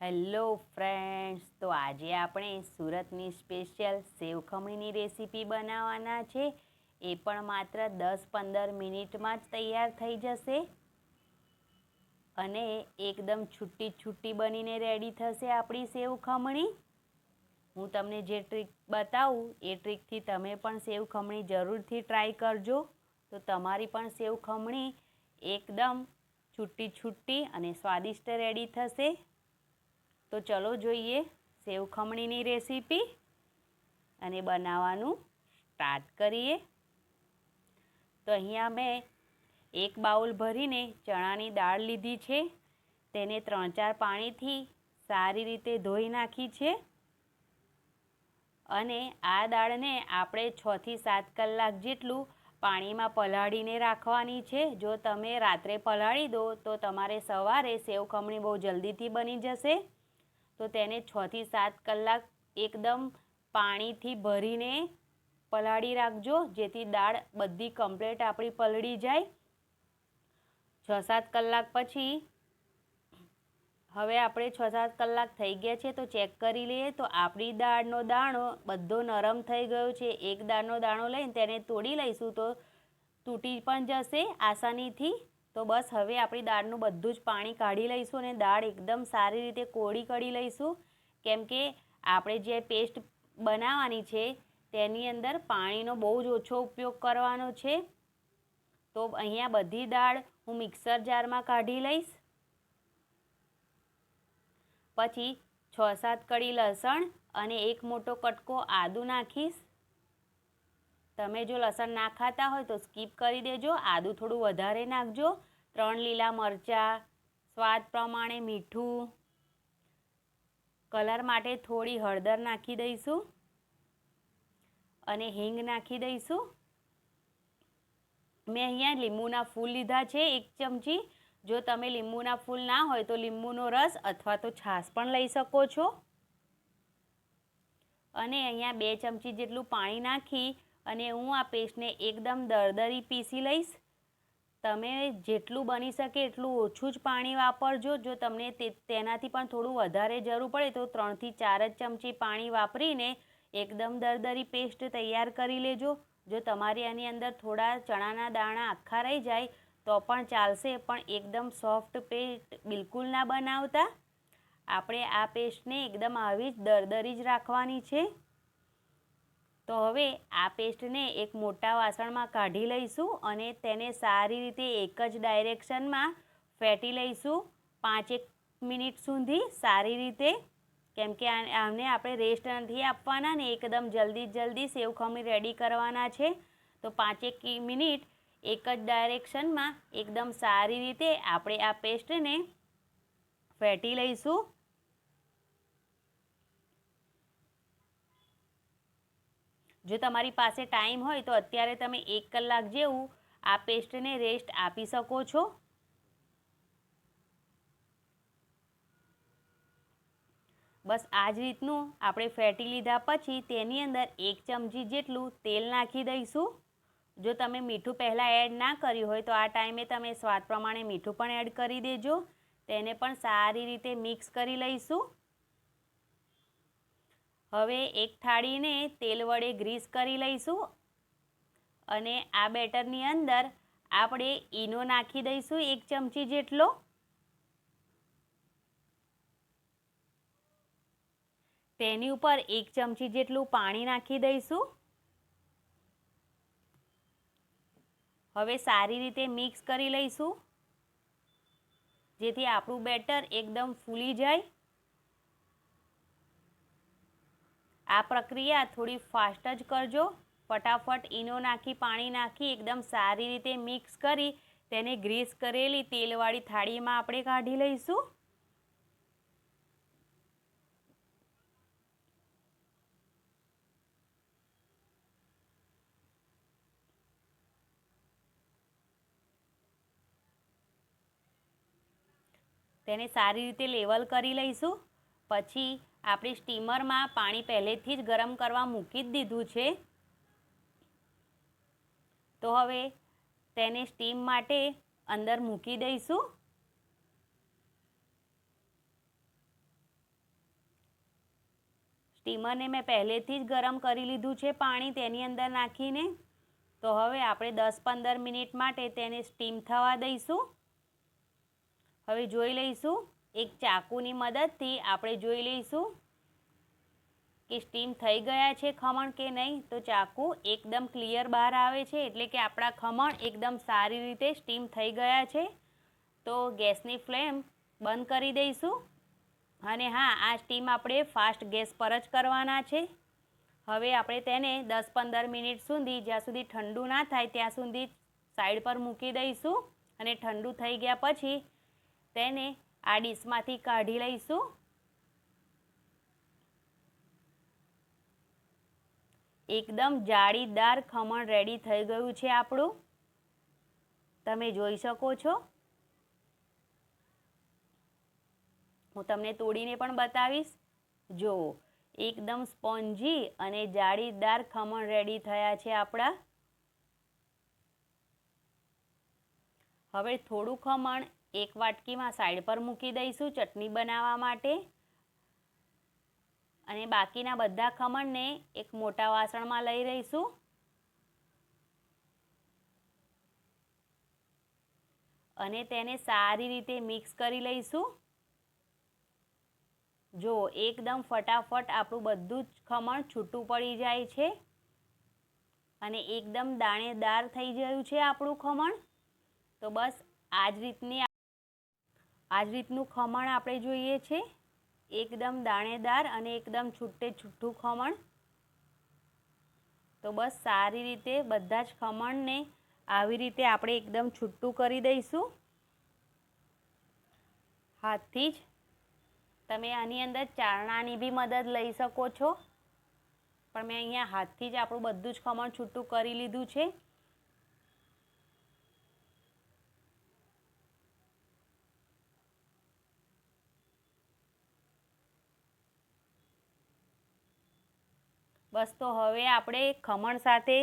Hello friends, તો આજે આપણે સુરતની સ્પેશિયલ સેવ ખમણીની રેસીપી બનાવવાના છે. એ પણ માત્ર દસ પંદર મિનિટમાં જ તૈયાર થઈ જશે અને એકદમ છૂટી છૂટી બનીને રેડી થશે આપણી સેવ ખમણી હું તમને જે ટ્રીક બતાવું, એ ટ્રીકથી તમે પણ સેવ ખમણી જરૂરથી ટ્રાય કરજો. તો તમારી પણ સેવ ખમણી એકદમ છૂટી છૂટી અને સ્વાદિષ્ટ રેડી થશે. તો ચલો જોઈએ સેવ ખમણીની રેસીપી અને બનાવવાનું સ્ટાર્ટ કરીએ. તો અહીંયા મેં એક બાઉલ ભરીને ચણાની દાળ લીધી છે. તેને ત્રણ ચાર પાણીથી સારી રીતે ધોઈ નાખી છે. અને આ દાળને આપણે છથી સાત કલાક જેટલું પાણીમાં પલાળીને રાખવાની છે. જો તમે રાત્રે પલાળી દો તો તમારે સવારે સેવ ખમણી બહુ જલ્દીથી બની જશે. તો તેને છથી સાત કલાક એકદમ પાણીથી ભરીને પલાળી રાખજો, જેથી દાળ બધી કમ્પ્લેટ આપણી પલળી જાય. છ સાત કલાક પછી હવે આપણે છ સાત કલાક થઈ ગયા છે તો ચેક કરી લઈએ તો આપણી દાળનો દાણો બધો નરમ થઈ ગયો છે. એક દાળનો દાણો લઈને તેને તોડી લઈશું તો તૂટી પણ જશે આસાનીથી. તો બસ હવે આપણી દાળનું બધું જ પાણી કાઢી લઈશું અને દાળ એકદમ સારી રીતે કોળી કરી લઈશું. કેમ કે આપણે જે પેસ્ટ બનાવવાની છે, તેની અંદર પાણીનો બહુ જ ઓછો ઉપયોગ કરવાનો છે. તો અહીંયા બધી દાળ હું મિક્સર જારમાં કાઢી લઈશ. પછી છ સાત કડી લસણ અને એક મોટો કટકો આદું નાખીશ. તમે જો લસણ ના ખાતા હોય તો સ્કીપ કરી દેજો. આદું થોડું વધારે નાખજો. ત્રણ લીલા મરચાં, સ્વાદ પ્રમાણે મીઠું. કલર માટે થોડી હળદર નાખી દઈશું. અને હિંગ નાખી દઈશું. મેં અહીંયા લીંબુના ફૂલ લીધા છે એક ચમચી. જો તમે લીંબુના ફૂલ ના હોય તો લીંબુનો રસ અથવા તો છાશ પણ લઈ શકો છો. અને અહીંયા બે ચમચી જેટલું પાણી નાખી. અને હું આ પેસ્ટને એકદમ દરદરી પીસી લઈશ. તમે જેટલું બની શકે એટલું ઓછું જ પાણી વાપરજો. જો તમને તેનાથી પણ થોડું વધારે જરૂર પડે તો ત્રણથી ચાર જ ચમચી પાણી વાપરીને એકદમ દરદરી પેસ્ટ તૈયાર કરી લેજો. જો તમારી આની અંદર થોડા ચણાના દાણા આખા રહી જાય, તો પણ ચાલશે, પણ એકદમ સોફ્ટ પેસ્ટ બિલકુલ ના બનાવતા. આપણે આ પેસ્ટને એકદમ આવી જ દરદરી જ રાખવાની છે. તો હવે આ પેસ્ટને એક મોટા વાસણમાં કાઢી લઈશું અને તેને સારી રીતે એક જ ડાયરેક્શનમાં ફેટી લઈશું. પાંચેક મિનિટ સુધી સારી રીતે, કેમ કે આને આપણે રેસ્ટ નથી આપવાના ને એકદમ જલ્દી જલ્દી સેવ ખમણી રેડી કરવાના છે. તો પાંચેક મિનિટ એક જ ડાયરેક્શનમાં એકદમ સારી રીતે આપણે આ પેસ્ટને ફેટી લઈશું. જો તમારી પાસે ટાઈમ હોય તો અત્યારે તમે એક કલાક જેવું આ પેસ્ટને રેસ્ટ આપી શકો છો. બસ આ જ રીતનું આપણે ફેટી લીધા પછી તેની અંદર એક ચમચી જેટલું તેલ નાખી દઈશું. જો તમે મીઠું પહેલાં એડ ના કર્યું હોય તો આ ટાઈમે તમે સ્વાદ પ્રમાણે મીઠું પણ એડ કરી દેજો. તેને પણ સારી રીતે મિક્સ કરી લઈશું. હવે એક થાળીને તેલ વડે ગ્રીસ કરી લઈશું અને આ બેટરની અંદર આપણે ઈનો નાખી દઈશું એક ચમચી જેટલો. તેની ઉપર એક ચમચી જેટલું પાણી નાખી દઈશું. હવે સારી રીતે મિક્સ કરી લઈશું. જેથી આપણું બેટર એકદમ ફૂલી જાય. આ પ્રક્રિયા થોડી ફાસ્ટ જ કરજો. ફટાફટ ઈનો નાખી, પાણી નાખી, એકદમ સારી રીતે મિક્સ કરી, તેને ગ્રીસ કરેલી તેલવાળી થાળીમાં આપણે કાઢી લઈશું. તેને સારી રીતે લેવલ કરી લઈશું. પછી આપણે સ્ટીમરમાં પાણી પહેલેથી જ ગરમ કરવા મૂકી જ દીધું છે. તો હવે તેને સ્ટીમ માટે અંદર મૂકી દઈશું. સ્ટીમરને મેં પહેલેથી જ ગરમ કરી લીધું છે પાણી તેની અંદર નાખીને. તો હવે આપણે દસ પંદર મિનિટ માટે તેને સ્ટીમ થવા દઈશું. હવે જોઈ લઈશું. એક ચાકુની મદદથી આપણે જોઈ લઈશું કે સ્ટીમ થઈ ગયા છે ખમણ કે નહીં. તો ચાકુ એકદમ ક્લિયર બહાર આવે છે, એટલે કે આપણા ખમણ એકદમ સારી રીતે સ્ટીમ થઈ ગયા છે. તો ગેસની ફ્લેમ બંધ કરી દઈશું. અને હા, આ સ્ટીમ આપણે ફાસ્ટ ગેસ પર જ કરવાના છે. હવે આપણે તેને દસ પંદર મિનિટ સુધી, જ્યાં સુધી ઠંડુ ના થાય ત્યાં સુધી સાઈડ પર મૂકી દઈશું. અને ઠંડુ થઈ ગયા પછી તેને આ ડીશમાંથી કાઢી લઈશું. એકદમ જાળીદાર ખમણ રેડી થઈ ગયું છે આપણું. તમે જોઈ શકો છો. હું તમને તોડીને પણ બતાવીશ. જો એકદમ સ્પોન્જી અને જાળીદાર ખમણ રેડી થયા છે આપણા. હવે થોડું ખમણ એક વાટકીમાં સાઈડ પર મૂકી દઈશું ચટણી બનાવવા માટે. અને બાકીના બધા ખમણને એક મોટા વાસણમાં લઈ રહીશું અને તેને સારી રીતે મિક્સ કરી લઈશું. જો એકદમ ફટાફટ આપણું બધું જ ખમણ છૂટું પડી જાય છે. અને એકદમ દાણેદાર થઈ ગયું છે આપણું ખમણ. તો બસ આ જ રીતની આ જ રીતનું ખમણ આપણે જોઈએ છે. એકદમ દાણેદાર અને એકદમ છૂટે છૂટું ખમણ. તો બસ સારી રીતે બધા જ ખમણને આવી રીતે આપણે એકદમ છૂટું કરી દઈશું. હાથથી જ તમે આની અંદર ચારણાની બી મદદ લઈ શકો છો. પણ મેં અહીંયા હાથથી જ આપણું બધું જ ખમણ છૂટું કરી લીધું છે. બસ તો હવે આપણે ખમણ સાથે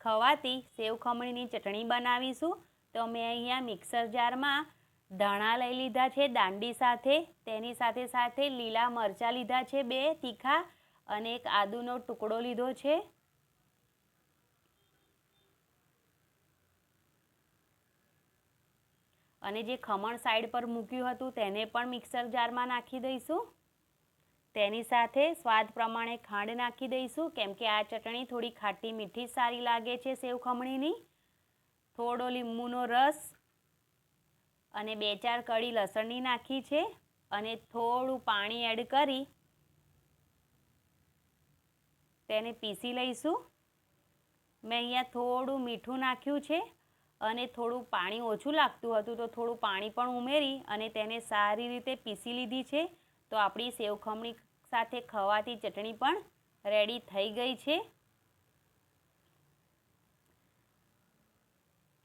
ખવાતી સેવ ખમણીની ચટણી બનાવીશું. તો મેં અહીંયા મિક્સર જારમાં ધાણા લઈ લીધા છે, દાંડી સાથે, તેની સાથે સાથે લીલા મરચાં લીધા છે બે તીખા અને એક આદુનો ટુકડો લીધો છે. અને જે ખમણ સાઈડ પર મૂક્યું હતું તેને પણ મિક્સર જારમાં નાખી દઈશું. તેની સાથે સ્વાદ પ્રમાણે ખાંડ નાખી દઈશું. કેમ કે આ ચટણી થોડી ખાટી મીઠી સારી લાગે છે સેવ ખમણીની. થોડો લીંબુનો રસ અને બે ચાર કળી લસણની નાખી છે અને થોડું પાણી એડ કરી તેને પીસી લઈશું. મેં અહીંયા થોડું મીઠું નાખ્યું છે અને થોડું પાણી ઓછું લાગતું હતું તો થોડું પાણી પણ ઉમેરી અને તેને સારી રીતે પીસી લીધી છે. તો આપણી સેવ ખમણી સાથે ખવાતી ચટણી પણ રેડી થઈ ગઈ છે.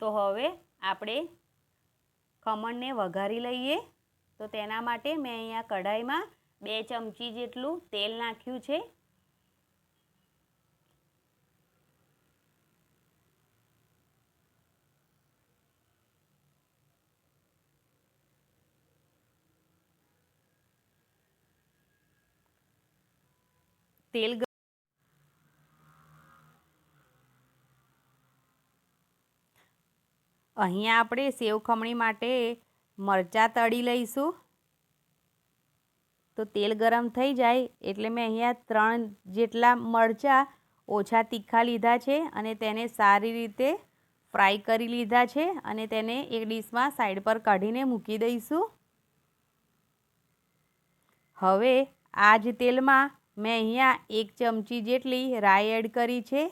તો હવે આપણે ખમણને વઘારી લઈએ. તો તેના માટે મેં અહીંયા કઢાઈમાં બે ચમચી જેટલું તેલ નાખ્યું છે. તેલ અહીંયા આપણે સેવ ખમણી માટે મરચાં તળી લઈશું. તો તેલ ગરમ થઈ જાય એટલે મેં અહીંયા ત્રણ જેટલા મરચાં ઓછા તીખા લીધા છે અને તેને સારી રીતે ફ્રાય કરી લીધા છે અને તેને એક ડીશમાં સાઈડ પર કાઢીને મૂકી દઈશું. હવે આ જ તેલમાં મેં અહીંયા એક ચમચી જેટલી રાઈ એડ કરી છે.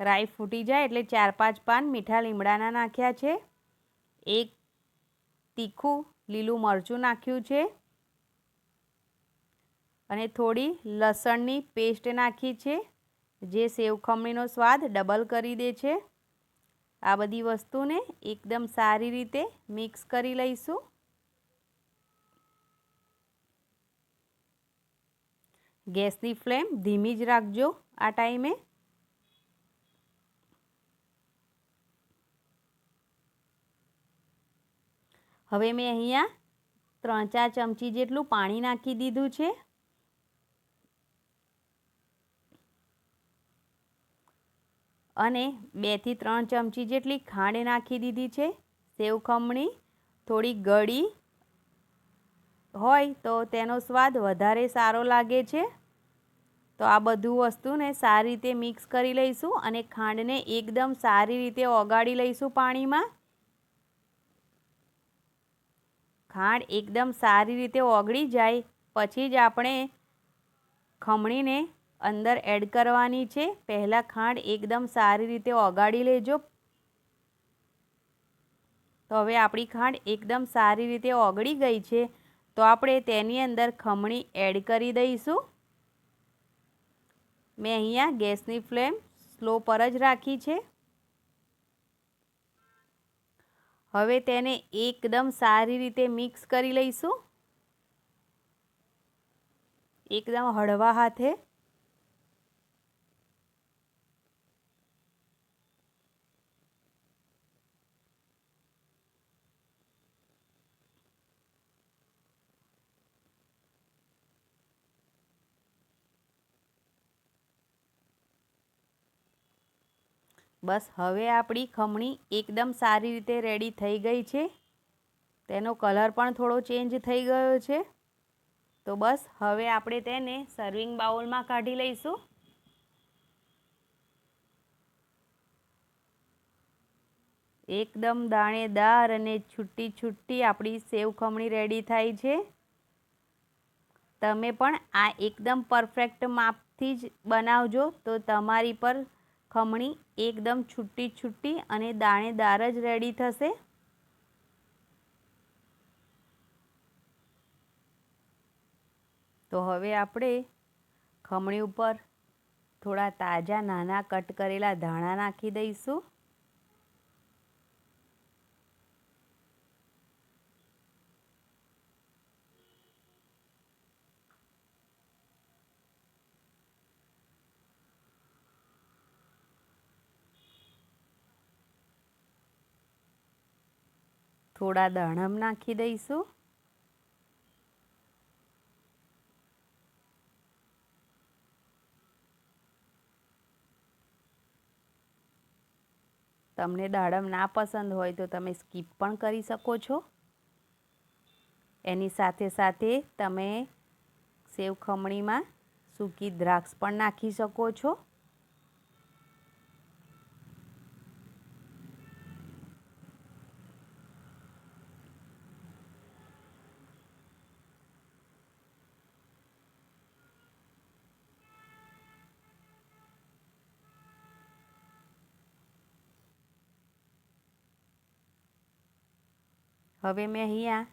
રાઈ ફૂટી જાય એટલે ચાર પાંચ પાન મીઠા લીમડાના નાખ્યા છે. એક તીખું લીલું મરચું નાખ્યું છે. અને થોડી લસણની પેસ્ટ નાખી છે. જે સેવ ખમણીનો સ્વાદ ડબલ કરી દે છે. આ બધી વસ્તુને એકદમ સારી રીતે મિક્સ કરી લઈશું. ગેસની ફ્લેમ ધીમી જ રાખજો આ ટાઈમે. હવે મેં અહીંયા ત્રણ ચાર ચમચી જેટલું પાણી નાખી દીધું છે. અને બેથી ત્રણ ચમચી જેટલી ખાંડ નાખી દીધી છે. સેવ ખમણી, થોડી ગળી હોય તો તેનો સ્વાદ વધારે સારો લાગે છે. તો આ બધું વસ્તુને સારી રીતે મિક્સ કરી લઈશું અને ખાંડને એકદમ સારી રીતે ઓગાળી લઈશું પાણીમાં. ખાંડ એકદમ સારી રીતે ઓગળી જાય, પછી જ આપણે ખમણીને અંદર એડ કરવાની છે. પહેલાં ખાંડ એકદમ સારી રીતે ઓગાળી લેજો. તો હવે આપણી ખાંડ એકદમ સારી રીતે ઓગળી ગઈ છે. તો આપણે તેની અંદર ખમણી એડ કરી દઈશું. મેં અહીંયા ગેસની ફ્લેમ સ્લો પર જ રાખી છે. હવે તેને એકદમ સારી રીતે મિક્સ કરી લઈશું. એકદમ હળવા હાથે. બસ હવે આપણી ખમણી એકદમ સારી રીતે રેડી થઈ ગઈ છે. તેનો કલર પણ થોડો ચેન્જ થઈ ગયો છે. તો બસ હવે આપણે તેને સર્વિંગ બાઉલમાં કાઢી લઈશું. એકદમ દાણેદાર અને છૂટી છૂટી આપણી સેવ ખમણી રેડી થાય છે. તમે પણ આ એકદમ પરફેક્ટ માપથી જ બનાવજો. તો તમારી પર ખમણી એકદમ છૂટી છૂટી અને દાણેદાર જ રેડી થશે. તો હવે આપણે ખમણી ઉપર થોડા તાજા નાના કટ કરેલા ધાણા નાખી દઈશું. થોડા દાણમ નાખી દઈશું. તમને દાડમ ના પસંદ હોય તો તમે સ્કીપ પણ કરી શકો છો. એની સાથે સાથે તમે સેવ ખમણીમાં સૂકી દ્રાક્ષ પણ નાખી શકો છો. હવે મેં અહીંયા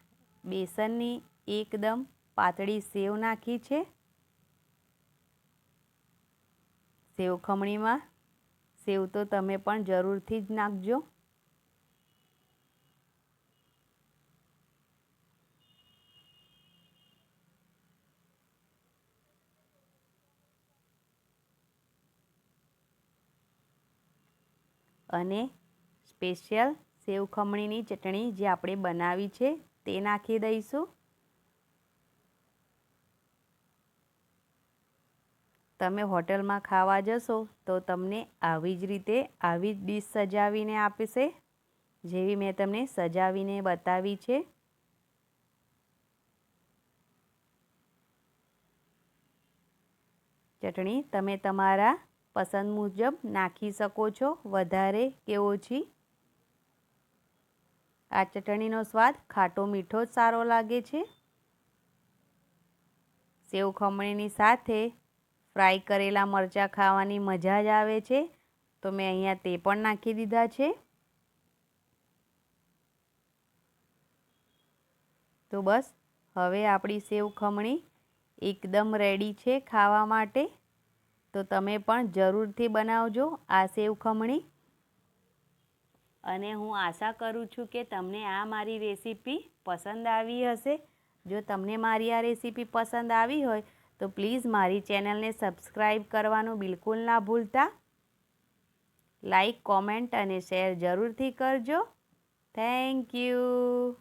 બેસનની એકદમ પાતળી સેવ નાખી છે. સેવ ખમણીમાં. સેવ તો તમે પણ જરૂરથી જ નાખજો. અને સ્પેશિયલ સેવ ખમણીની ચટણી જે આપણે બનાવી છે, તે નાખી દઈશું. તમે હોટલમાં ખાવા જશો, તો તમને આવી જ રીતે આવી જ ડીશ સજાવીને આપશે, જેવી મેં તમને સજાવીને બતાવી છે. ચટણી તમે તમારા પસંદ મુજબ નાખી શકો છો, વધારે કે ઓછી. આ ચટણીનો સ્વાદ ખાટો મીઠો જ સારો લાગે છે. સેવ ખમણીની સાથે ફ્રાય કરેલા મરચાં ખાવાની મજા જ આવે છે. તો મેં અહીંયા તે પણ નાખી દીધા છે. તો બસ, હવે આપણી સેવ ખમણી એકદમ રેડી છે ખાવા માટે. તો તમે પણ જરૂરથી બનાવજો આ સેવ ખમણી. અને હું આશા કરું છું કે તમને આ મારી રેસીપી પસંદ આવી હશે. જો તમને મારી આ રેસીપી પસંદ આવી હોય, તો પ્લીઝ મારી ચેનલને સબસ્ક્રાઈબ કરવાનું બિલકુલ ના ભૂલતા. લાઈક, કોમેન્ટ અને શેર જરૂરથી કરજો. Thank you.